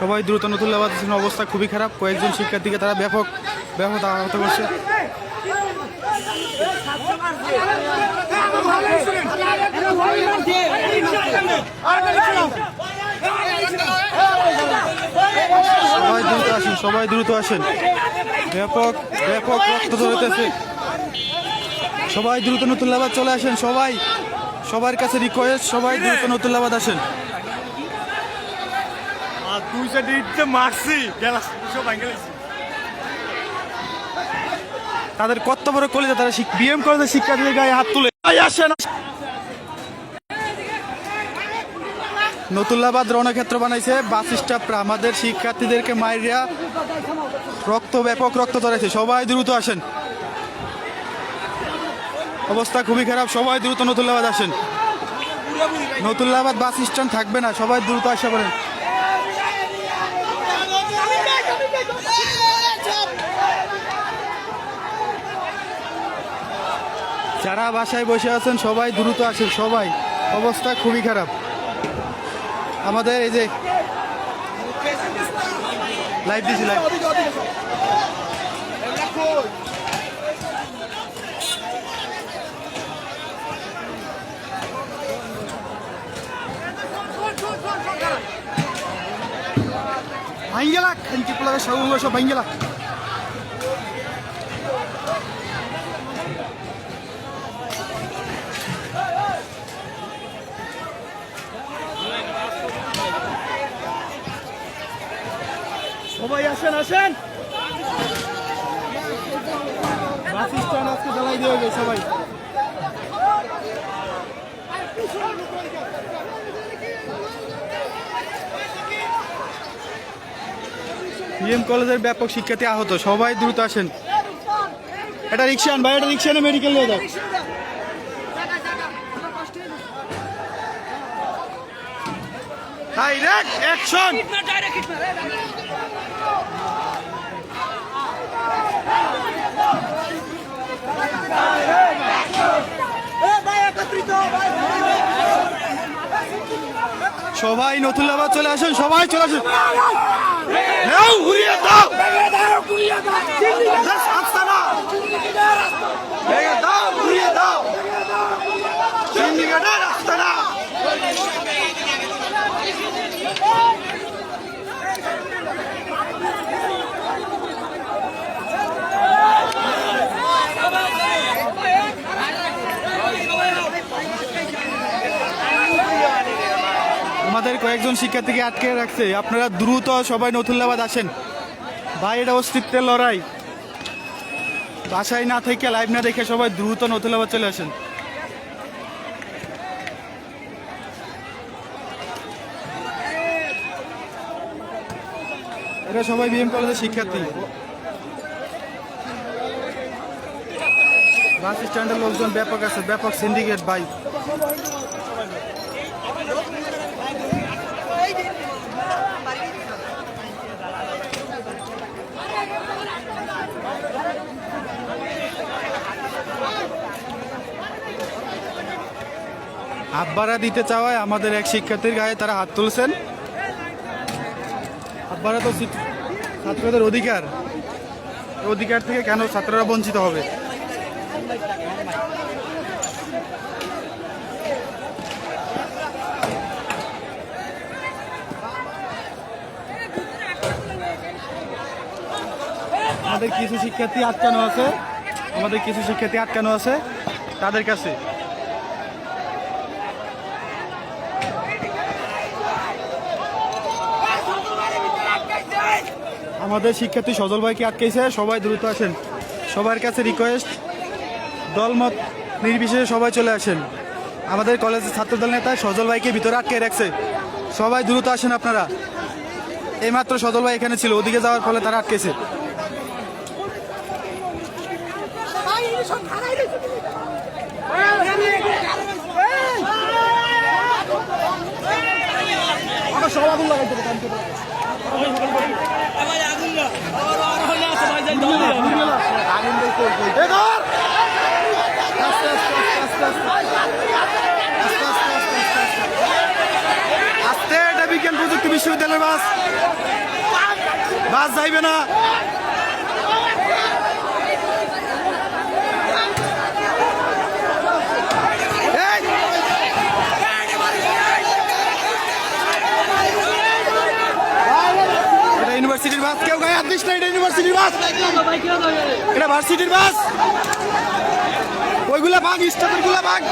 সবাই দ্রুত নতুন নতুল্লাবাদ অবস্থা খুবই খারাপ। কয়েকজন শিক্ষার্থীকে তারা ব্যাপক ব্যাপক আহত করছে। সবাই দ্রুত আসেন, সবাই দ্রুত আসেন। ব্যাপক ব্যাপক রক্ত ধরেতেছে সবাই দ্রুত নতুন নতুল্লাবাদ চলে আসেন, সবাই। সবার কাছে রিকোয়েস্ট সবাই দ্রুত নতুন নতুল্লাবাদ আসেন। দুই সাইডে ইটতে মারছি। গেলা সব তাদের কত বড় কলেজে, তারা বিএম কলেজের শিক্ষার্থীদের গায়ে হাত তুলে ভাই আসেন নতুল্লাবাদ রণক্ষেত্র বানাইছে। বাস স্টাফরা আমাদের শিক্ষার্থীদেরকে মাইরিয়া রক্ত, ব্যাপক রক্ত ধরেছে। সবাই দ্রুত আসেন। অবস্থা খুবই খারাপ। সবাই দ্রুত নতুল্লাবাদ আসেন। নতুল্লাবাদ বাস স্ট্যান্ড থাকবে না। সবাই দ্রুত আসা পড়েন যারা বাসায় বসে আছেন, সবাই দ্রুত আসেন। সবাই, অবস্থা খুবই খারাপ। আমাদের এই যে, লাইভ দিছি, লাইভ। ভাঙ্গেলা খানকি পোলারে সব সব ভাঙ্গেলা সবাই আসেন আসেন বাস স্ট্যান্ড আজকে জ্বালাই দিয়ে গেছে, সবাই। বিএম কলেজের ব্যাপক শিক্ষার্থী আহত, সবাই দ্রুত আসেন। এটা রিক্সা আন ভাই, এটা রিক্সা এনে মেডিকেল নিয়ে যাও। হাই ডাইরেক্ট অ্যাকশন সবাই নতুন লাভ চলে আসেন সবাই চলে আসেন। ঘুরিয়ে দাও। দাও, ঘুরিয়ে দাও। সিন্ডিকেটের আস্তানা। কয়েকজন শিক্ষার্থীকে আটকে রাখছে। আপনারা দ্রুত সবাই নতুল্লাবাদ আসেন। ভাই এটা অস্তিত্বের লড়াই। বাসায় না থেকে লাইভ না দেখে সবাই দ্রুত নতুল্লাবাদ চলে আসেন। এরা সবাই বিএম কলেজের শিক্ষার্থী। বাস স্ট্যান্ডের লোকজন ব্যাপক আছে। ব্যাপক সিন্ডিকেট আব্বারা দিতে চাওয়ায় আমাদের এক শিক্ষার্থীর গায়ে তারা হাত তুলছেন। আব্বারা তো ছাত্রদের অধিকার। অধিকার থেকে কেন ছাত্ররা বঞ্চিত হবে? আমাদের কিছু শিক্ষার্থী আটকানো আছে। আমাদের কিছু শিক্ষার্থী আটকানো আছে। তাদের কাছে আমাদের শিক্ষার্থী সজল ভাইকে আটকেছে। সবাই দ্রুত আসেন। সবার কাছে রিকোয়েস্ট দলমত নির্বিশেষে সবাই চলে আসেন। আমাদের কলেজের ছাত্রদল নেতা সজল ভাইকে ভিতরে আটকে রাখছে। সবাই দ্রুত আসেন আপনারা। এইমাত্র সজল ভাই এখানে ছিল, ওদিকে যাওয়ার ফলে তারা আটকেছে সব আগুন লাগাইতে আস্তে এটা বিজ্ঞান প্রযুক্তি বিশ্ববিদ্যালয়ের বাস। বাস যাইবে না। ইউনিভার্সিটির বাস। কেউ গায়ে হাত দিস না, এটা ইউনিভার্সিটির বাস। এটা ভার্সিটির বাস। ওইগুলা ভাগ স্টাফেরগুলা ভাগ।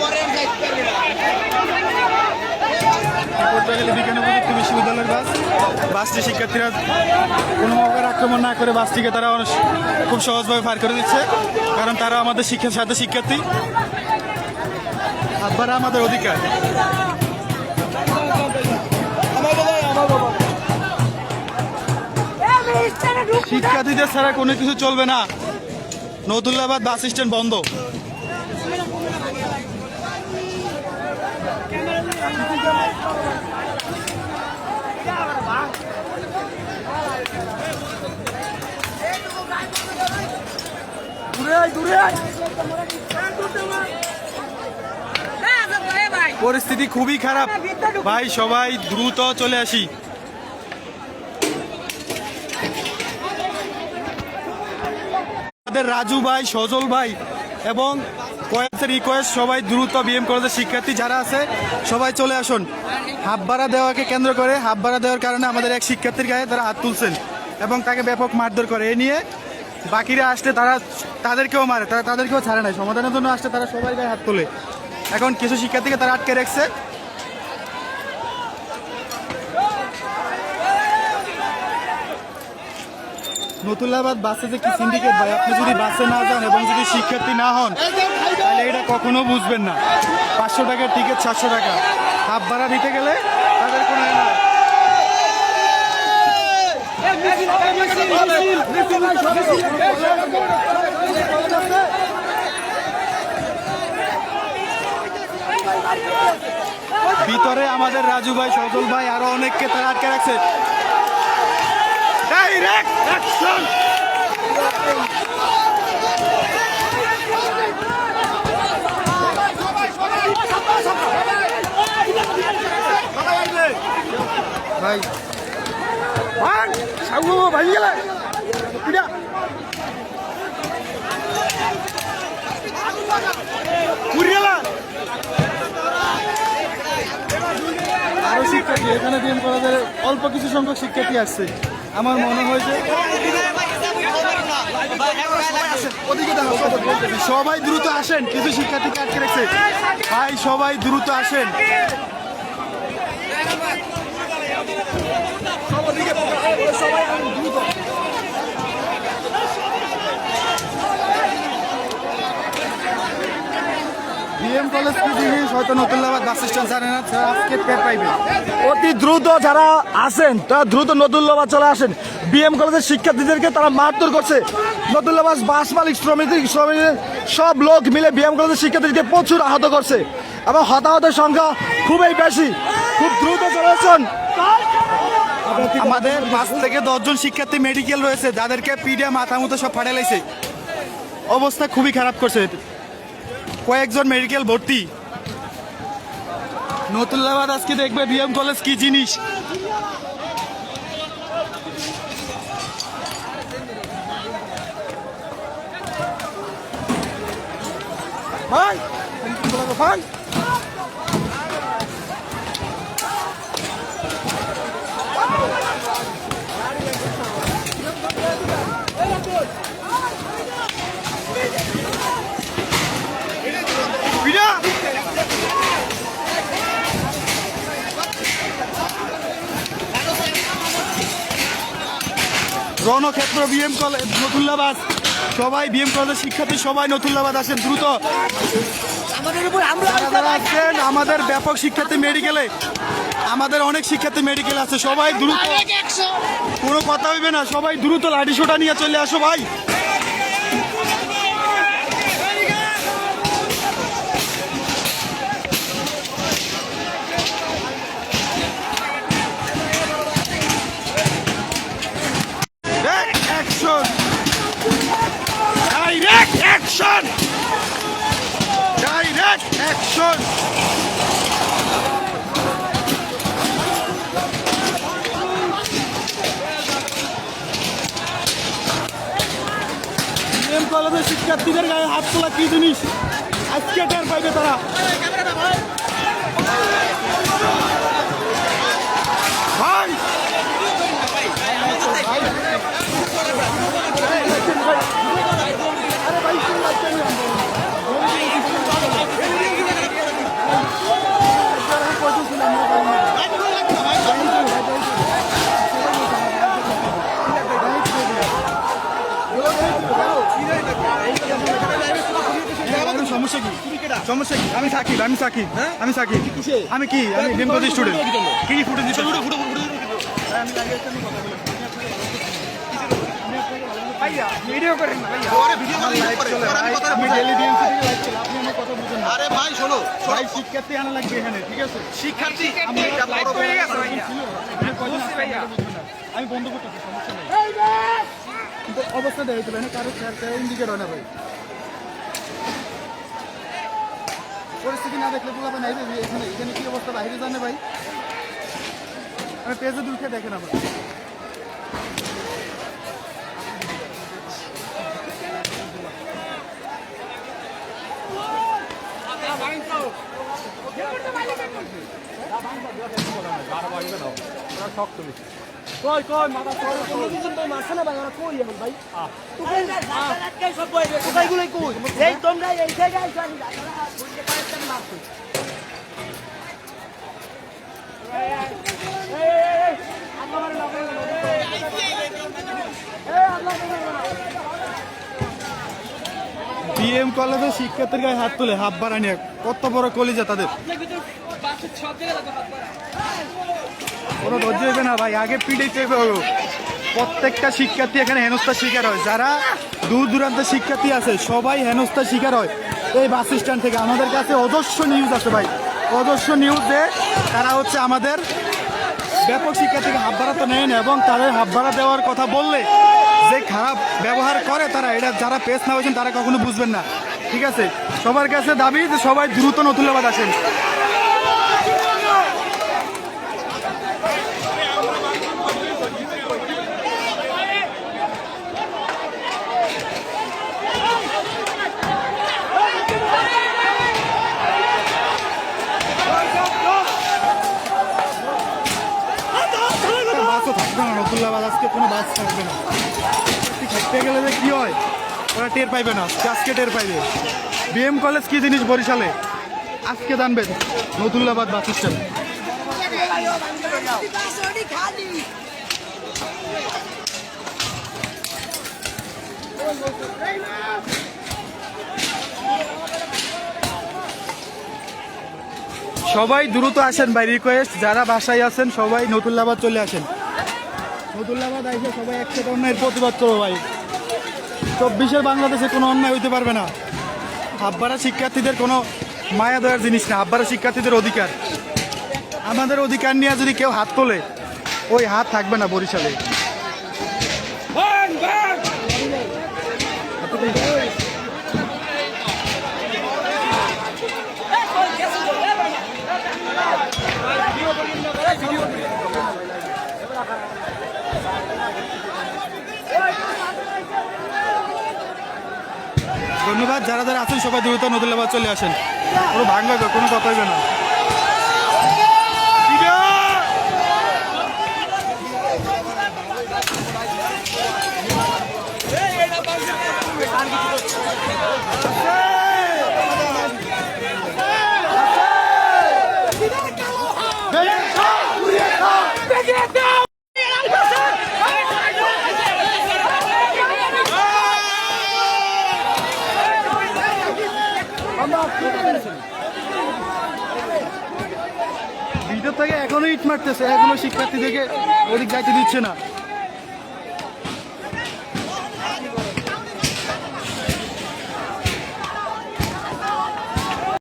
পটুয়াখালী বাস। বাসটি শিক্ষার্থীরা কোনো প্রকার আক্রমণ না করে বাসটিকে তারা খুব সহজভাবে পার করে দিচ্ছে, কারণ তারা আমাদের শিক্ষার সাথে শিক্ষার্থী। আব্বারা আমাদের অধিকার। শিক্ষার্থীদের ছাড়া কোনো কিছু চলবে না। নতুল্লাবাদ বাস স্ট্যান্ড বন্ধ। পরিস্থিতি খুবই খারাপ। ভাই, সবাই দ্রুত চলে আসি। আমাদের রাজু ভাই, সজল ভাই এবং কয়েকটা রিকোয়েস্ট সবাই দ্রুত বিএম কলেজের শিক্ষার্থী যারা আছে, সবাই চলে আসুন। হাফ দেওয়াকে কেন্দ্র করে হাফ দেওয়ার কারণে আমাদের এক শিক্ষার্থীর গায়ে তারা হাত তুলছেন এবং তাকে ব্যাপক মারধর করে। এ নিয়ে বাকিরা আসলে তারা তাদেরকেও মারে, তারা তাদেরকেও ছাড়ে নাই সমাধানের জন্য আসলে তারা সবাই গায়ে হাত তোলে। এখন কিছু শিক্ষার্থীকে তারা আটকে রাখছে। নতুল্লাবাদ বাসে যে কি সিন্ডিকেট ভাই, আপনি যদি বাসে না যান এবং যদি শিক্ষার্থী না হন, তাহলে এটা কখনো বুঝবেন না। পাঁচশো টাকার টিকিট সাতশো টাকা। হাফ ভাড়া দিতে গেলে তাদের কোনো। ভিতরে আমাদের রাজু ভাই সজল ভাই আরও অনেককে তারা আটকে রাখছে! ভাই ভাই সাগু ভাই গেলে। আরও শিক্ষার্থী এখানে কলেজের অল্প কিছু সংখ্যক শিক্ষার্থী আসছে। আমার মনে হয় যে সবাই দ্রুত আসেন, কিছু শিক্ষার্থীকে আটকে রেখেছে। ভাই, সবাই দ্রুত আসেন। কলেজ হয়তো অতি দ্রুত যারা আসেন তারা দ্রুত নতুল্লাবাদ চলে আসেন। বিএম কলেজের শিক্ষার্থীদেরকে তারা মারধর করছে। নতুল্লাবাদ বাস মালিক, শ্রমিক শ্রমিক, সব লোক মিলে বিএম কলেজের শিক্ষার্থীদেরকে প্রচুর আহত করছে। এবং হতাহতের সংখ্যা খুবই বেশি। খুব দ্রুত চলে আমাদের পাঁচ থেকে দশজন শিক্ষার্থী মেডিকেল রয়েছে, যাদেরকে পিডিয়া মাথা মতো সব ফাটে লাইছে অবস্থা খুবই খারাপ করছে। কয়েকজন মেডিকেল ভর্তি। নতুল্লাবাদ আজকে দেখবে বিএম কলেজ কি জিনিস। ভাই ভাই। রণক্ষেত্র বিএম কলেজ নতুল্লাবাদ। সবাই বিএম কলেজের শিক্ষার্থী সবাই নতুল্লাবাদ আসেন দ্রুত। যারা আসছেন আমাদের ব্যাপক শিক্ষার্থী মেডিকেলে। আমাদের অনেক শিক্ষার্থী মেডিকেল আছে সবাই দ্রুত। কোনো কথা হইবে না সবাই দ্রুত লাঠি সোটা নিয়ে চলে আসো ভাই। কলেজের শিক্ষার্থীদের গায়ে হাত তোলা কি জিনিস? আজকে টের পাইবে তারা। সমস্যা কি? আমি সাকিব আমি সাকিব। আমি সাকিব। আমি কি? আমি ডিমপতি স্টুডেন্ট কি কি ফুটে দিতে ভিডিও করেন না ভাইয়া। আমি ডেলি ডিএমসি থেকে লাইভ চলে। আপনি আমার কথা বুঝেন না। আরে ভাই শোনো ভাই শিক্ষার্থী আনা লাগবে এখানে ঠিক আছে? শিক্ষার্থী আমি বন্ধ করতেছি সমস্যা নেই। অবস্থা দেয় তো ভাই কারও ইন্ডিকেট হয় না ভাই। পরিস্থিতি না দেখলে বলা নাই ভাই এখানে এখানে কি অবস্থা? বাইরে জানে ভাই। আমি পেজে দুলকে দেখেন আমার কই কই? মাথা এই তোমরা এই জায়গায় জানি না বুঝতে পারছেন না বিএম কলেজের শিক্ষার্থীর গায়ে হাত তুলে হাত বাড়ানি কত বড় কলিজা তাদের। কোনো ধৈর্য হইবে না ভাই, আগে পিড়ে চেপে হইব প্রত্যেকটা শিক্ষার্থী এখানে হেনস্থার শিকার হয়। যারা দূর দূরান্তের শিক্ষার্থী আছে, সবাই হেনস্থার শিকার হয়। এই বাস স্ট্যান্ড থেকে আমাদের কাছে অজস্র নিউজ আছে ভাই। অজস্র নিউজে তারা হচ্ছে আমাদের ব্যাপক শিক্ষার্থীকে হাত ভাড়া তো নেয় না এবং তাদের হাত ভাড়া দেওয়ার কথা বললে যে খারাপ ব্যবহার করে তারা, এটা যারা পেস না হয়েছেন তারা কখনো বুঝবেন না। ঠিক আছে? সবার কাছে দাবি যে সবাই দ্রুত নতুল্লাবাদ আসেন। নতুল্লাবাদ আজকে কোনো বাস থাকবে না। থাকতে গেলে যে কি হয়, ওরা টের পাইবে না, আজকে টের পাইবে। বিএম কলেজ কি জিনিস বরিশালে? আজকে জানবেন নতুল্লাবাদ বাস স্ট্যান্ড সবাই দ্রুত আসেন ভাই রিকোয়েস্ট যারা বাসায় আছেন, সবাই নতুল্লাবাদ চলে আসেন। নতুল্লাবাদ আইসে সবাই একসাথে অন্যায়ের প্রতিবাদ করব ভাই। চব্বিশের বাংলাদেশে কোনো অন্যায় হইতে পারবে না। আব্বারা শিক্ষার্থীদের কোনো মায়া দেওয়ার জিনিস না, আব্বারা শিক্ষার্থীদের অধিকার। আমাদের অধিকার নিয়ে যদি কেউ হাত তোলে, ওই হাত থাকবে না বরিশালে। ধন্যবাদ। যারা যারা আছেন, সবাই দ্রুত নদুল্লাবাদ চলে আসেন। কোনো ভাঙবে কোনো কথা হইবে না ভিতর থেকে এখনও ইট মারতেছে এখনও শিক্ষার্থীদেরকে ওদিক যাইতে দিচ্ছে না।